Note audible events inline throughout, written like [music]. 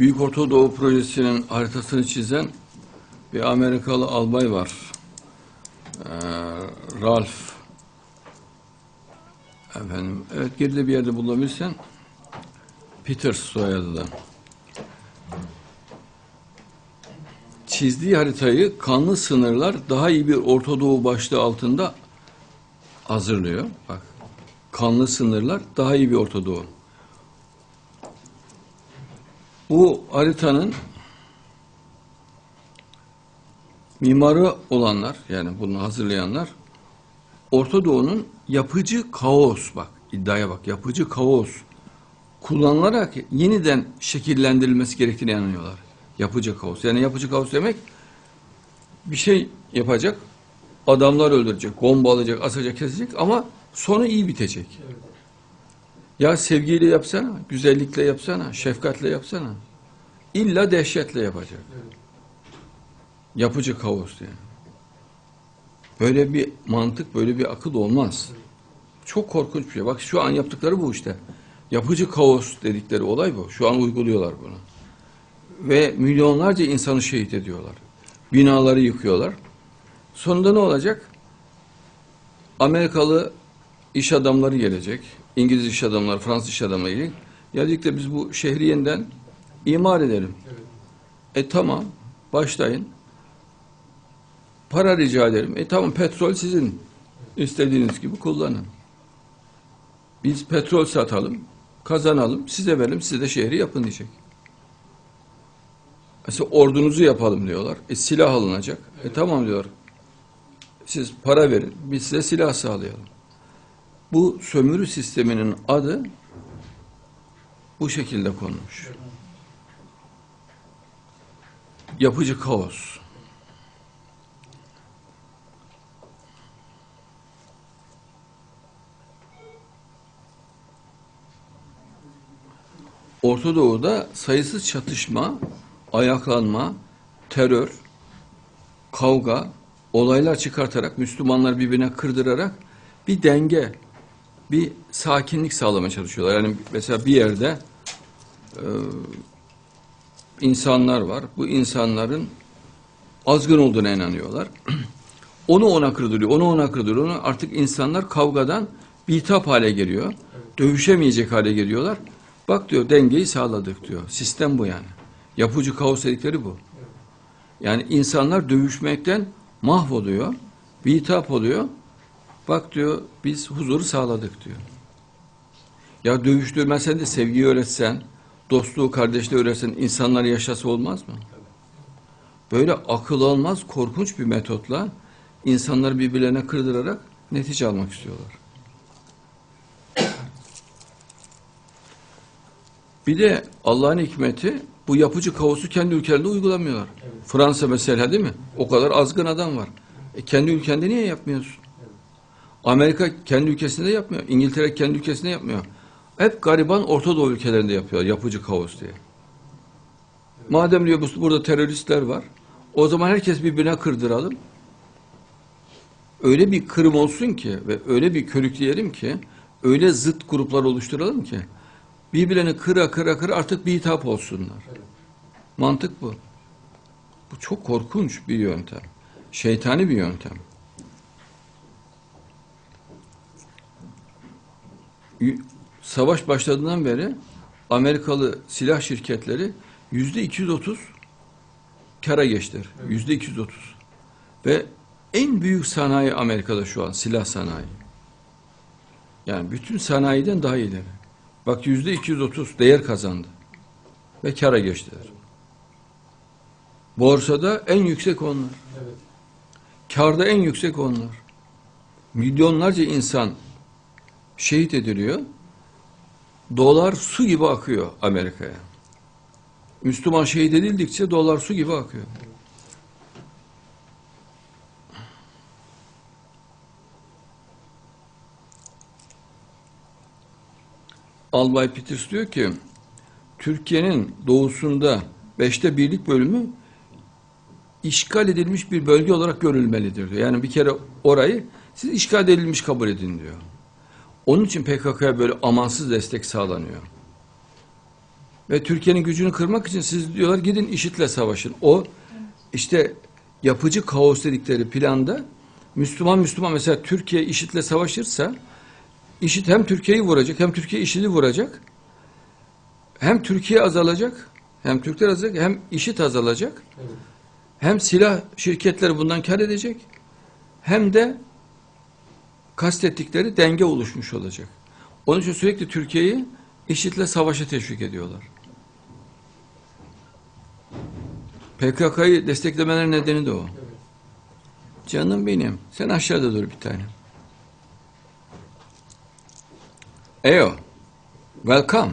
Büyük Orta Doğu Projesi'nin haritasını çizen bir Amerikalı albay var. Ee, Ralph. Efendim, evet geride bir yerde bulabilirsen Peters soyadı da. Çizdiği haritayı kanlı sınırlar daha iyi bir Orta Doğu başlığı altında hazırlıyor. Bak, kanlı sınırlar daha iyi bir Orta Doğu. Bu haritanın mimarı olanlar yani bunu hazırlayanlar Orta Doğu'nun yapıcı kaos bak iddiaya bak yapıcı kaos kullanılarak yeniden şekillendirilmesi gerektiğini inanıyorlar. Yapıcı kaos. Yani yapıcı kaos demek bir şey yapacak, adamlar öldürecek, bomba alacak, asacak, kesecek ama sonu iyi bitecek. Ya sevgiyle yapsana, güzellikle yapsana, şefkatle yapsana. İlla dehşetle yapacak. Yapıcı kaos yani. Böyle bir mantık, böyle bir akıl olmaz. Çok korkunç bir şey. Bak şu an yaptıkları bu işte. Yapıcı kaos dedikleri olay bu. Şu an uyguluyorlar bunu. Ve milyonlarca insanı şehit ediyorlar. Binaları yıkıyorlar. Sonunda ne olacak? Amerikalı iş adamları gelecek. İngiliz iş adamları, Fransız iş adamları gelecek. Gelecek de biz bu şehri yeniden imar edelim. E tamam, başlayın. Para rica ederim. E tamam, petrol sizin. İstediğiniz gibi kullanın. Biz petrol satalım, kazanalım, size verelim, siz de şehri yapın diyecek. Mesela ordunuzu yapalım diyorlar. E silah alınacak. E tamam diyor. Siz para verin, biz size silah sağlayalım. Bu sömürü sisteminin adı bu şekilde konmuş. Yapıcı kaos. Orta Doğu'da sayısız çatışma, ayaklanma, terör, kavga, olaylar çıkartarak, Müslümanlar birbirine kırdırarak bir denge, bir sakinlik sağlamaya çalışıyorlar. Yani mesela bir yerde e, insanlar var. Bu insanların azgın olduğuna inanıyorlar. [clears throat] Onu ona kırdırıyor, onu ona kırdırıyor. Onu artık insanlar kavgadan bitap hale geliyor. Dövüşemeyecek hale geliyorlar. Bak diyor dengeyi sağladık diyor. Sistem bu yani. Yapıcı kaos dedikleri bu. Yani insanlar dövüşmekten mahvoluyor. Bitap oluyor. Bak diyor biz huzuru sağladık diyor. Ya dövüştürmesen de sevgiyi öğretsen, dostluğu, kardeşliği öğretsen insanlar yaşası olmaz mı? Böyle akıl almaz korkunç bir metotla insanları birbirlerine kırdırarak netice almak istiyorlar. Bir de Allah'ın hikmeti bu yapıcı kaosu kendi ülkelerinde uygulamıyorlar. Fransa mesela değil mi? O kadar azgın adam var. E kendi ülkende niye yapmıyorsun? Amerika kendi ülkesinde yapmıyor. İngiltere kendi ülkesinde yapmıyor. Hep gariban Orta Doğu ülkelerinde yapıyor yapıcı kaos diye. Madem diyor bu- burada teröristler var, o zaman herkes birbirine kırdıralım. Öyle bir kırım olsun ki ve öyle bir körükleyelim ki, öyle zıt gruplar oluşturalım ki, birbirlerini kıra kıra kıra artık bir hitap olsunlar. Mantık bu. Bu çok korkunç bir yöntem. Şeytani bir yöntem. Savaş başladığından beri Amerikalı silah şirketleri yüzde 230 kara geçtiler. Yüzde 230. Ve en büyük sanayi Amerika'da şu an silah sanayi. Yani bütün sanayiden daha ileri. Bak yüzde 230 değer kazandı. Ve kara geçtiler. Borsada en yüksek onlar. Karda en yüksek onlar. Milyonlarca insan şehit ediliyor. Dolar su gibi akıyor Amerika'ya. Müslüman şehit edildikçe dolar su gibi akıyor. Albay Peters diyor ki Türkiye'nin doğusunda beşte birlik bölümü işgal edilmiş bir bölge olarak görülmelidir diyor. Yani bir kere orayı siz işgal edilmiş kabul edin diyor. Onun için PKK'ya böyle amansız destek sağlanıyor. Ve Türkiye'nin gücünü kırmak için siz diyorlar gidin IŞİD'le savaşın. O işte yapıcı kaos dedikleri planda Müslüman Müslüman mesela Türkiye IŞİD'le savaşırsa IŞİD hem Türkiye'yi vuracak hem Türkiye IŞİD'i vuracak. Hem Türkiye azalacak hem Türkler azalacak hem IŞİD azalacak. Evet. Hem silah şirketleri bundan kar edecek hem de kastettikleri denge oluşmuş olacak. Onun için sürekli Türkiye'yi IŞİD'le savaşa teşvik ediyorlar. PKK'yı desteklemeler nedeni de o. Canım benim. Sen aşağıda dur bir tane. Eyo. Welcome.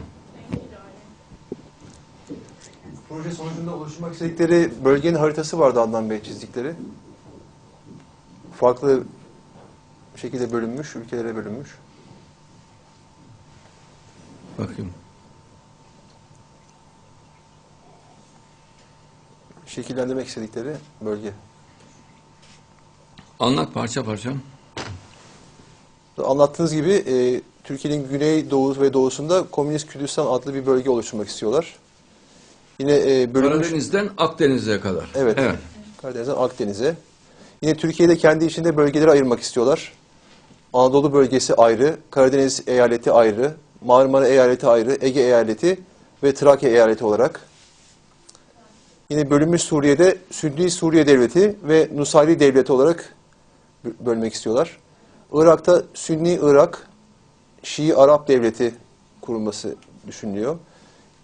Proje sonucunda oluşturmak istedikleri bölgenin haritası vardı Adnan Bey çizdikleri. Farklı şekilde bölünmüş, ülkelere bölünmüş. Bakayım. Şekillendirmek istedikleri bölge. Anlat parça parça. Anlattığınız gibi e, Türkiye'nin güney, doğu ve doğusunda Komünist Kürdistan adlı bir bölge oluşturmak istiyorlar. Yine e, bölünmüş... Karadeniz'den Akdeniz'e kadar. Evet. evet. Karadeniz'den Akdeniz'e. Yine Türkiye'de kendi içinde bölgeleri ayırmak istiyorlar. Anadolu bölgesi ayrı, Karadeniz eyaleti ayrı, Marmara eyaleti ayrı, Ege eyaleti ve Trakya eyaleti olarak. Yine bölünmüş Suriye'de Sünni Suriye Devleti ve Nusayri Devleti olarak bö- bölmek istiyorlar. Irak'ta Sünni Irak, Şii Arap Devleti kurulması düşünülüyor.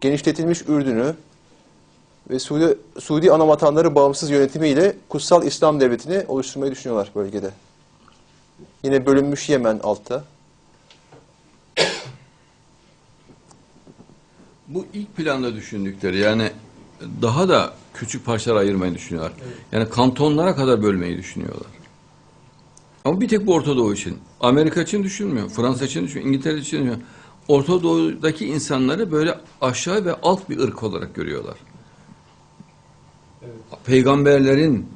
Genişletilmiş Ürdün'ü, ve Suudi, Suudi anavatanları bağımsız yönetimiyle Kutsal İslam Devleti'ni oluşturmayı düşünüyorlar bölgede. Yine bölünmüş Yemen altta. Bu ilk planda düşündükleri yani daha da küçük parçalara ayırmayı düşünüyorlar. Yani kantonlara kadar bölmeyi düşünüyorlar. Ama bir tek bu Orta Doğu için. Amerika için düşünmüyor, Fransa için düşünmüyor, İngiltere için düşünmüyor. Orta Doğu'daki insanları böyle aşağı ve alt bir ırk olarak görüyorlar. Evet. Peygamberlerin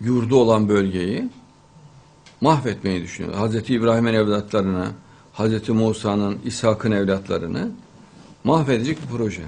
yurdu olan bölgeyi mahvetmeyi düşünüyorlar. Hazreti İbrahim'in evlatlarını, Hazreti Musa'nın, İshak'ın evlatlarını mahvedecek bir proje.